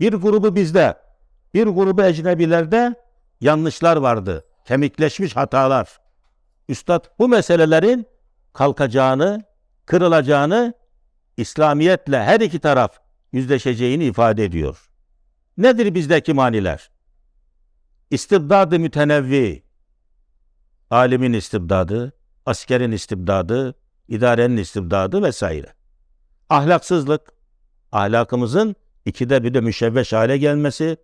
Bir grubu bizde, bir grubu ecnebilerde yanlışlar vardı. Kemikleşmiş hatalar. Üstad bu meselelerin kalkacağını, kırılacağını, İslamiyetle her iki taraf yüzleşeceğini ifade ediyor. Nedir bizdeki maniler? İstibdadı mütenevvi, alimin istibdadı, askerin istibdadı, idarenin istibdadı vesaire. Ahlaksızlık, ahlakımızın ikide bir de müşevveş hale gelmesi,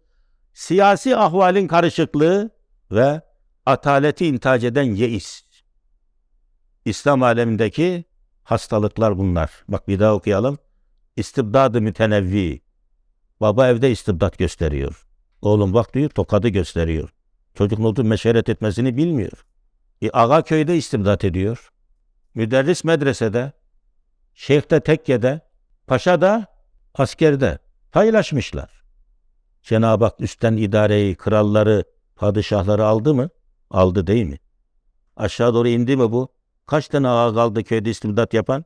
siyasi ahvalin karışıklığı ve ataleti intihac eden yeis. İslam alemindeki hastalıklar bunlar. Bak bir daha okuyalım. İstibdadı mütenevvi. Baba evde istibdat gösteriyor. Oğlum bak diyor tokadı gösteriyor. Çocuk notu meşeret etmesini bilmiyor. E, ağa köyde istibdat ediyor. Müderris medresede, şeyh de tekkede, paşa da askerde paylaşmışlar. Cenab-ı Hak üstten idareyi, kralları, padişahları aldı mı? Aldı değil mi? Aşağı doğru indi mi bu? Kaç tane ağa kaldı köyde istibdat yapan?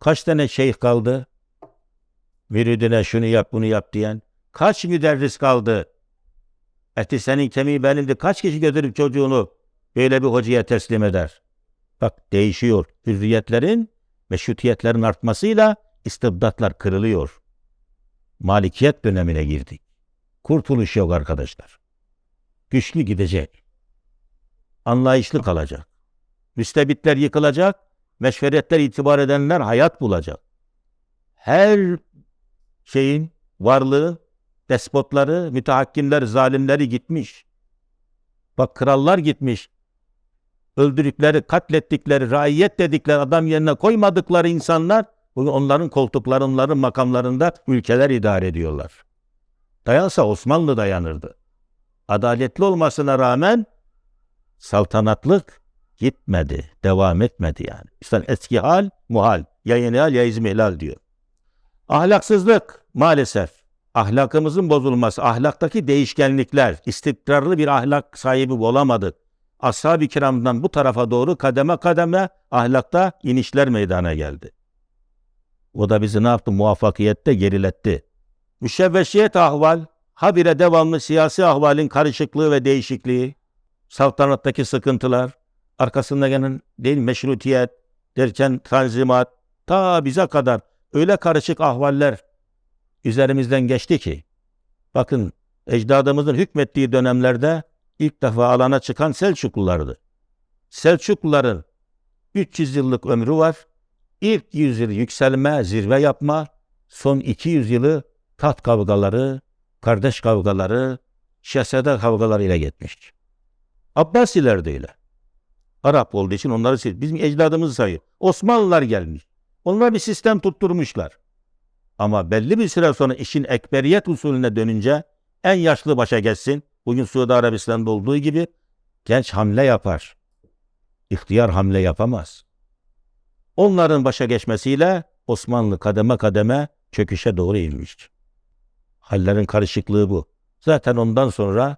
Kaç tane şeyh kaldı? Müridine şunu yap bunu yap diyen. Kaç müderris kaldı? Eti senin kemiği benimdi. Kaç kişi götürüp çocuğunu böyle bir hocaya teslim eder? Bak değişiyor. Hürriyetlerin, meşrutiyetlerin artmasıyla istibdatlar kırılıyor. Malikiyet dönemine girdik. Kurtuluş yok arkadaşlar. Güçlü gidecek. Anlayışlı kalacak. Müstebitler yıkılacak, meşveretler itibar edenler hayat bulacak. Her şeyin varlığı, despotları, mütehakkimler, zalimleri gitmiş. Bak krallar gitmiş. Öldürdükleri, katlettikleri, raiyet dedikleri adam yerine koymadıkları insanlar bugün onların koltukları, onların makamlarında ülkeler idare ediyorlar. Dayansa Osmanlı dayanırdı. Adaletli olmasına rağmen saltanatlık gitmedi, devam etmedi yani. İşte eski hal muhal, ya yeni hal ya izmihlal diyor. Ahlaksızlık maalesef ahlakımızın bozulması, ahlaktaki değişkenlikler, istikrarlı bir ahlak sahibi olamadık. Ashab-ı kiramdan bu tarafa doğru kademe kademe ahlakta inişler meydana geldi. O da bizi ne yaptı? Muvaffakiyette geriletti. Müşevveşiyet ahval, habire devamlı siyasi ahvalin karışıklığı ve değişikliği, saltanattaki sıkıntılar, arkasında gelen değil meşrutiyet, derken tanzimat, ta bize kadar öyle karışık ahvaller üzerimizden geçti ki, bakın ecdadımızın hükmettiği dönemlerde ilk defa alana çıkan Selçuklulardı. Selçukluların 300 yıllık ömrü var. İlk yüzyıl yükselme, zirve yapma, son 200 yılı tat kavgaları, kardeş kavgaları, şehzade kavgaları ile geçmiş. Abbasiler de öyle. Arap olduğu için onları sil. Bizim ecdadımız sayıyor. Osmanlılar gelmiş. Onlar bir sistem tutturmuşlar. Ama belli bir süre sonra işin ekberiyet usulüne dönünce en yaşlı başa geçsin. Bugün Suudi Arabistan'da olduğu gibi genç hamle yapar. İhtiyar hamle yapamaz. Onların başa geçmesiyle Osmanlı kademe kademe çöküşe doğru inmiş. Hallerin karışıklığı bu. Zaten ondan sonra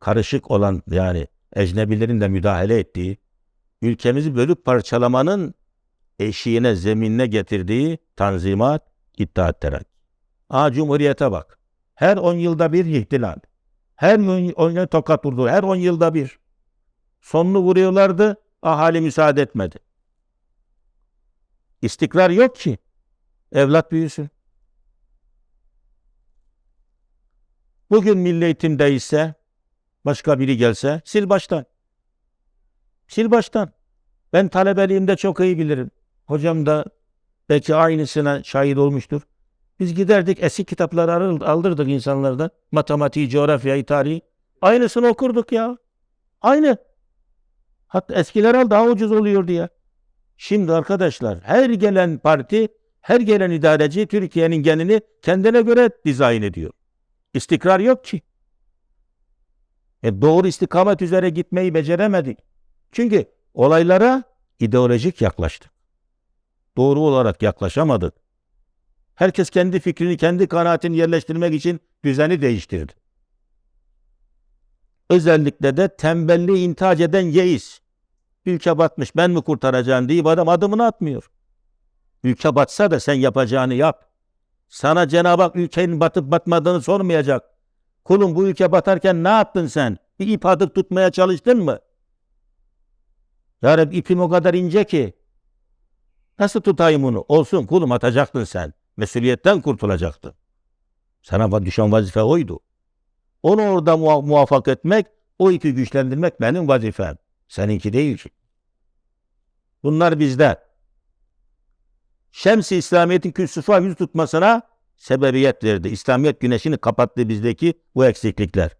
karışık olan yani ecnebilerin de müdahale ettiği, ülkemizi bölüp parçalamanın eşiğine, zeminine getirdiği tanzimat, İttihat Terakki. Aa Cumhuriyete bak. Her 10 yılda bir ihtilal. Her 10 yıl tokat vurdu. Her 10 yılda bir. Sonunu vuruyorlardı. Ahali müsaade etmedi. İstikrar yok ki. Evlat büyüsün. Bugün milli eğitimde ise başka biri gelse sil baştan. Sil baştan. Ben talebeliğimde çok iyi bilirim. Hocam da belki aynısına şahit olmuştur. Biz giderdik eski kitapları aldırdık insanlardan. Matematiği, coğrafyayı, tarihi. Aynısını okurduk ya. Aynı. Hatta eskiler al daha ucuz oluyor diye. Şimdi arkadaşlar her gelen parti, her gelen idareci Türkiye'nin genini kendine göre dizayn ediyor. İstikrar yok ki. E doğru istikamet üzere gitmeyi beceremedik. Çünkü olaylara ideolojik yaklaştık. Doğru olarak yaklaşamadık. Herkes kendi fikrini, kendi kanaatini yerleştirmek için düzeni değiştirdi. Özellikle de tembelliği intihac eden yeis. Ülke batmış ben mi kurtaracağım deyip adam adımını atmıyor. Ülke batsa da sen yapacağını yap. Sana Cenab-ı Hak ülkenin batıp batmadığını sormayacak. Kulum bu ülke batarken ne yaptın sen? Bir ip atıp tutmaya çalıştın mı? Ya Rabbi ipim o kadar ince ki. Nasıl tutayım onu? Olsun kulum atacaktın sen. Mesuliyetten kurtulacaktın. Sana düşen vazife oydu. Onu orada muvaffak etmek, o ipi güçlendirmek benim vazifem. Seninki değil ki. Bunlar bizde. Şems-i İslamiyet'in küsufa yüz tutmasına sebebiyet verdi. İslamiyet güneşini kapattı bizdeki bu eksiklikler.